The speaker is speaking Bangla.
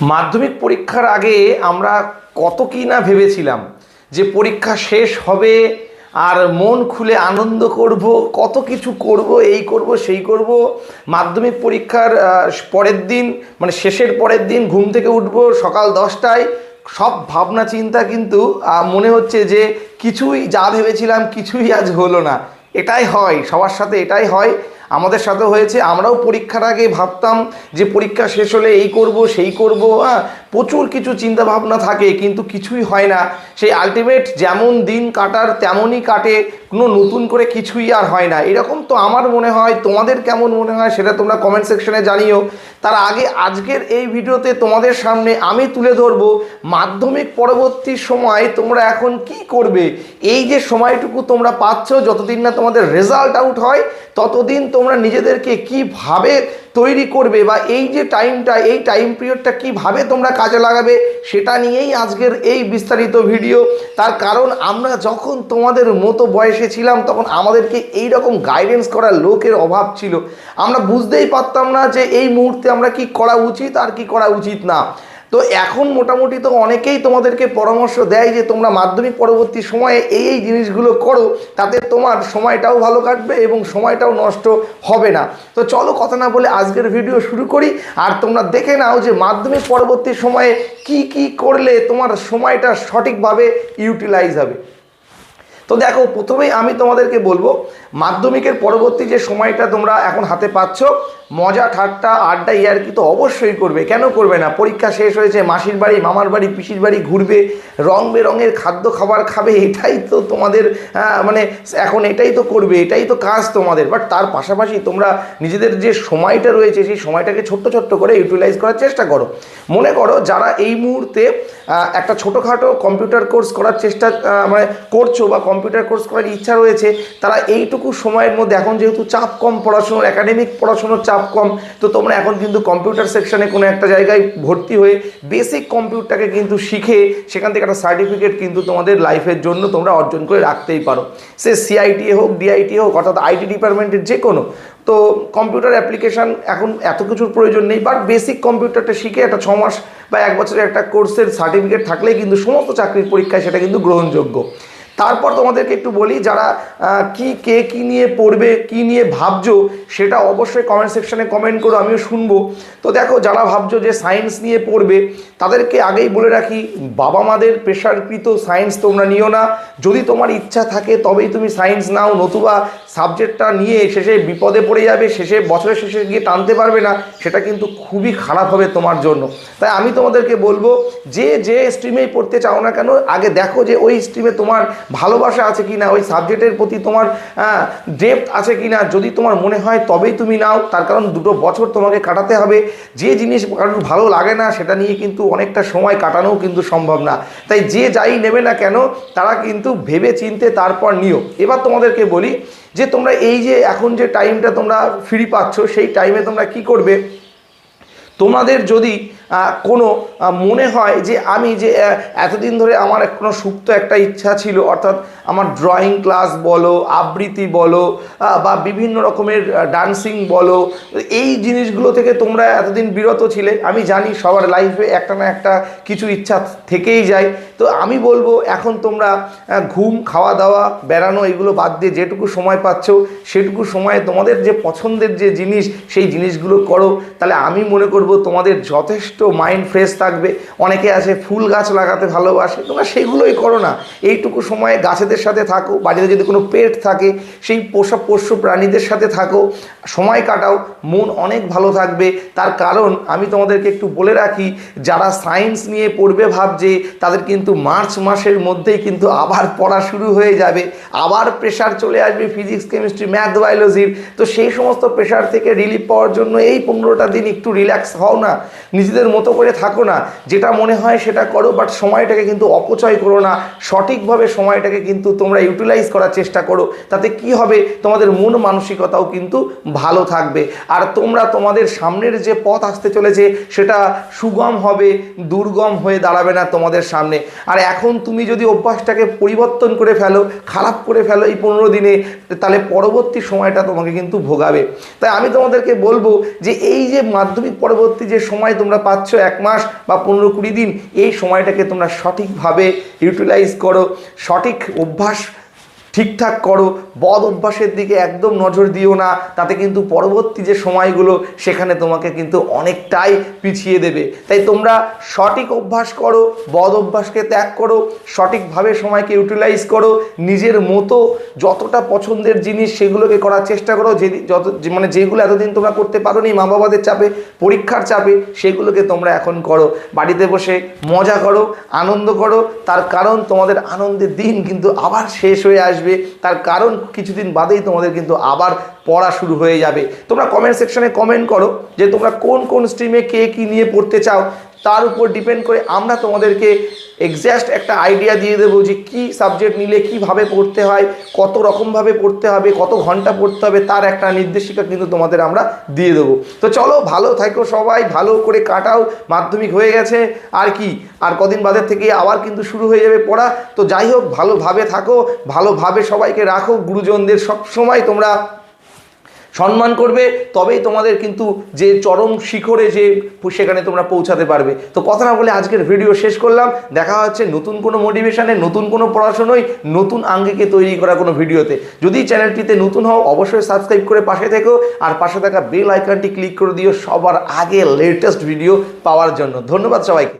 মাধ্যমিক পরীক্ষার আগে আমরা কত কি না ভেবেছিলাম যে পরীক্ষা শেষ হবে আর মন খুলে আনন্দ করব, কত কিছু করব, এই করব, সেই করব। মাধ্যমিক পরীক্ষার পরের দিন মানে শেষের পরের দিন ঘুম থেকে উঠব সকাল দশটায়। সব ভাবনা চিন্তা কিন্তু মনে হচ্ছে যে কিছুই যা ভেবেছিলাম কিছুই আজ হলো না। এটাই হয়, সবার সাথে এটাই হয়। আমাদের সাথে হয়েছে, আমরাও পরীক্ষার আগে ভাবতাম যে পরীক্ষা শেষ হলে এই করব, সেই করব হ্যাঁ প্রচুর কিছু চিন্তা ভাবনা থাকে, কিন্তু কিছুই হয় না। সেই আলটিমেট যেমন দিন কাটার তেমনই কাটে, কোনো নতুন করে কিছুই আর হয় না। এরকম তো আমার মনে হয়, তোমাদের কেমন মনে হয় সেটা তোমরা কমেন্ট সেকশনে জানিও। তার আগে আজকের এই ভিডিওতে তোমাদের সামনে আমি তুলে ধরবো, মাধ্যমিক পরবর্তী সময় তোমরা এখন কি করবে? এই যে সময়টুকু তোমরা পাচ্ছ, যতদিন না তোমাদের রেজাল্ট আউট হয়, ততদিন তোমরা নিজেদেরকে কীভাবে তৈরি করবে বা এই যে টাইমটা এই টাইম পিরিয়ডটা কীভাবে তোমরা কাজে লাগাবে, সেটা নিয়েই আজকের এই বিস্তারিত ভিডিও তার কারণ আমরা যখন তোমাদের মতো বয়সে ছিলাম, তখন আমাদেরকে এই রকম গাইডেন্স করার লোকের অভাব ছিল। আমরা বুঝতেই পারতাম না যে এই মুহূর্তে আমরা কি করা উচিত আর কি করা উচিত না। তো এখন মোটামুটি তো অনেকেই তোমাদেরকে পরামর্শ দেয় যে তোমরা মাধ্যমিক পরবর্তী সময়ে এই এই জিনিসগুলো করো, তাতে তোমার সময়টাও ভালো কাটবে এবং সময়টাও নষ্ট হবে না। তো চলো কথা না বলে আজকের ভিডিও শুরু করি, আর তোমরা দেখে নাও যে মাধ্যমিক পরবর্তী সময়ে কি কি করলে তোমার সময়টা সঠিকভাবে ইউটিলাইজ হবে। তো দেখো, প্রথমেই আমি তোমাদেরকে বলব, মাধ্যমিকের পরবর্তী যে সময়টা তোমরা এখন হাতে পাচ্ছ মজা, ঠাট্টা, আড্ডা ইয়ার্কি তো অবশ্যই করবে। কেন করবে না? পরীক্ষা শেষ হয়েছে, মাসির বাড়ি, মামার বাড়ি, পিসির বাড়ি ঘুরবে, রং বেরঙের খাদ্য খাবার খাবে, এটাই তো তোমাদের মানে এখন এটাই তো করবে, এটাই তো কাজ তোমাদের। বাট তার পাশাপাশি তোমরা নিজেদের যে সময়টা রয়েছে, সেই সময়টাকে ছোট্ট ছোট্ট করে ইউটিলাইজ করার চেষ্টা করো। মনে করো যারা এই মুহূর্তে একটা ছোটোখাটো কম্পিউটার কোর্স করার চেষ্টা মানে করছ বা কম্পিউটার কোর্স করার ইচ্ছা রয়েছে, তারা এইটুকু সময়ের মধ্যে, এখন যেহেতু চাপ কম পড়াশুনোর একাডেমিক পড়াশুনোর চাপ কম। তো তোমরা এখন কিন্তু কম্পিউটার সেকশনে কোনো একটা জায়গায় ভর্তি হয়ে বেসিক কম্পিউটারকে কিন্তু শিখে সেখান থেকে একটা সার্টিফিকেট কিন্তু তোমাদের লাইফের জন্য তোমরা অর্জন করে রাখতেই পারো। সে সিআইটি হোক ডিআইটি হোক, অর্থাৎ আইটি ডিপার্টমেন্টের যে কোনো তো কম্পিউটার অ্যাপ্লিকেশান এখন এত কিছুর প্রয়োজন নেই বাট বেসিক কম্পিউটারটা শিখে একটা ছ মাস বা এক বছরের একটা কোর্সের সার্টিফিকেট থাকলেই কিন্তু সমস্ত চাকরির পরীক্ষায় সেটা কিন্তু গ্রহণযোগ্য। তারপর তোমাদেরকে একটু বলি, যারা কি, কে, কি নিয়ে পড়বে, কি নিয়ে ভাবছ সেটা অবশ্যই কমেন্ট সেকশানে কমেন্ট করো, আমিও শুনব। তো দেখো, যারা ভাবছ যে সায়েন্স নিয়ে পড়বে, তাদেরকে আগেই বলে রাখি, বাবা মাদের প্রেশারকৃত সায়েন্স তোমরা নিও না। যদি তোমার ইচ্ছা থাকে, তবেই তুমি সায়েন্স নাও, নতুবা সাবজেক্টটা নিয়ে শেষে বিপদে পড়ে যাবে, শেষে বছরের শেষে গিয়ে টানতে পারবে না, সেটা কিন্তু খুবই খারাপ হবে তোমার জন্য। তাই আমি তোমাদেরকে বলব, যে যে স্ট্রিমেই পড়তে চাও না কেন, আগে দেখো যে ওই স্ট্রিমে তোমার ভালোবাসা আছে কি না ওই সাবজেক্টের প্রতি তোমার ডেপথ আছে কি না যদি তোমার মনে হয় তবেই তুমি নাও। তার কারণ দুটো বছর তোমাকে কাটাতে হবে। যে জিনিস কারোর ভালো লাগে না, সেটা নিয়ে কিন্তু অনেকটা সময় কাটানোও কিন্তু সম্ভব না। তাই যে যাই নেবে না কেন, তারা কিন্তু ভেবে চিনতে তারপর নিও। এবার তোমাদেরকে বলি যে, তোমরা এই যে এখন যে টাইমটা তোমরা ফ্রি পাচ্ছ, সেই টাইমে তোমরা কি করবে? তোমাদের যদি কোনো মনে হয় যে আমি যে এতদিন ধরে আমার কোনো সুপ্ত একটা ইচ্ছা ছিল, অর্থাৎ আমার ড্রয়িং ক্লাস বলো, আবৃত্তি বলো বা বিভিন্ন রকমের ডান্সিং বলো, এই জিনিসগুলো থেকে তোমরা এতদিন বিরত ছিলে, আমি জানি সবার লাইফে একটা না একটা কিছু ইচ্ছা থেকেই যায়। তো আমি বলব, এখন তোমরা ঘুম খাওয়া দাওয়া বেড়ানো, এগুলো বাদ দিয়ে যেটুকু সময় পাচ্ছ, সেটুকু সময়ে তোমাদের যে পছন্দের যে জিনিস, সেই জিনিসগুলো করো। তাহলে আমি মনে করব তোমাদের যথেষ্ট মাইন্ড ফ্রেশ থাকবে। অনেকে আছে ফুল গাছ লাগাতে ভালোবাসে। তোমরা সেগুলোই করো না। এইটুকু সময়ে গাছেদের সাথে থাকো। বাড়িতে যদি কোনো পেট থাকে, সেই পোষা পোষ্য প্রাণীদের সাথে থাকো। সময় কাটাও। মন অনেক ভালো থাকবে। তার কারণ আমি তোমাদেরকে একটু বলে রাখি, যারা সায়েন্স নিয়ে পড়বে ভাবছে, তাদের কিন্তু মার্চ মাসের মধ্যেই কিন্তু আবার পড়া শুরু হয়ে যাবে। আবার প্রেশার চলে আসবে ফিজিক্স কেমিস্ট্রি ম্যাথ বায়োলজির তো সেই সমস্ত প্রেশার থেকে রিলিফ পাওয়ার জন্য এই পনেরোটা দিন একটু রিল্যাক্স হও না। নিজেদের মতো করে থাকো না। যেটা মনে হয় সেটা করো বাট সময়টাকে কিন্তু অপচয় করো না। সঠিকভাবে সময়টাকে কিন্তু তোমরা ইউটিলাইজ করার চেষ্টা করো। তাতে কি হবে? তোমাদের মন মানসিকতাও কিন্তু ভালো থাকবে। আর তোমরা তোমাদের সামনের যে পথ আসতে চলেছে, সেটা সুগম হবে, দুর্গম হয়ে দাঁড়াবে না তোমাদের সামনে। আর এখন তুমি যদি অভ্যাসটাকে পরিবর্তন করে ফেলো, খারাপ করে ফেলো এই পনেরো দিনে, তাহলে পরবর্তী সময়টা তোমাকে কিন্তু ভোগাবে। তাই আমি তোমাদেরকে বলব যে এই যে মাধ্যমিক পরবর্তী যে সময় তোমরা পাচ্ছ পাচ্ছ এক মাস বা পনেরো কুড়ি দিন, এই সময়টাকে তোমরা সঠিকভাবে ইউটিলাইজ করো, সঠিক অভ্যাস ঠিকঠাক করো, বদ অভ্যাসের দিকে একদম নজর দিও না, তাতে কিন্তু পরবর্তী যে সময়গুলো, সেখানে তোমাকে কিন্তু অনেকটাই পিছিয়ে দেবে। তাই তোমরা সঠিক অভ্যাস করো, বদ অভ্যাসকে ত্যাগ করো, সঠিকভাবে সময়কে ইউটিলাইজ করো, নিজের মতো যতটা পছন্দের জিনিস সেগুলোকে করার চেষ্টা করো, যে যত মানে যেগুলো এতদিন তোমরা করতে পারো নি মা বাবাদের চাপে, পরীক্ষার চাপে, সেগুলোকে তোমরা এখন করো। বাড়িতে বসে মজা করো, আনন্দ করো, তার কারণ তোমাদের আনন্দের দিন কিন্তু আবার শেষ হয়ে আসবে। তার কারণ কিছুদিন বাদেই তোমাদের কিন্তু আবার পড়া শুরু হয়ে যাবে। তোমরা কমেন্ট সেকশনে কমেন্ট করো যে তোমরা কোন কোন স্ট্রিমে কে কী নিয়ে পড়তে চাও। তার উপর ডিপেন্ড করে আমরা তোমাদেরকে এক্স্যাক্ট একটা আইডিয়া দিয়ে দেবো যে কী সাবজেক্ট নিলে কীভাবে পড়তে হয়, কত রকমভাবে পড়তে হবে, কত ঘণ্টা পড়তে হবে, তার একটা নির্দেশিকা কিন্তু তোমাদের আমরা দিয়ে দেবো। তো চলো, ভালো থাকো সবাই, ভালো করে কাটাও, মাধ্যমিক হয়ে গেছে, আর কি? আর কদিন বাদের থেকে আবার কিন্তু শুরু হয়ে যাবে পড়া। তো যাই হোক, ভালোভাবে থাকো, ভালোভাবে সবাইকে রাখো, গুরুজনদের সব সময় তোমরা সম্মান করবে, তবেই তোমাদের কিন্তু যে চরম শিখরে যে সেখানে তোমরা পৌঁছাতে পারবে। তো কথা না বলে আজকের ভিডিও শেষ করলাম। দেখা হচ্ছে নতুন কোনো মোটিভেশনে নতুন কোনো পড়াশোনায়, নতুন আঙ্গিকে তৈরি করা কোনো ভিডিওতে যদি চ্যানেলটিতে নতুন হও, অবশ্যই সাবস্ক্রাইব করে পাশে থেকো আর পাশে থাকা বেল আইকনটি ক্লিক করে দিও সবার আগে লেটেস্ট ভিডিও পাওয়ার জন্য। ধন্যবাদ সবাইকে।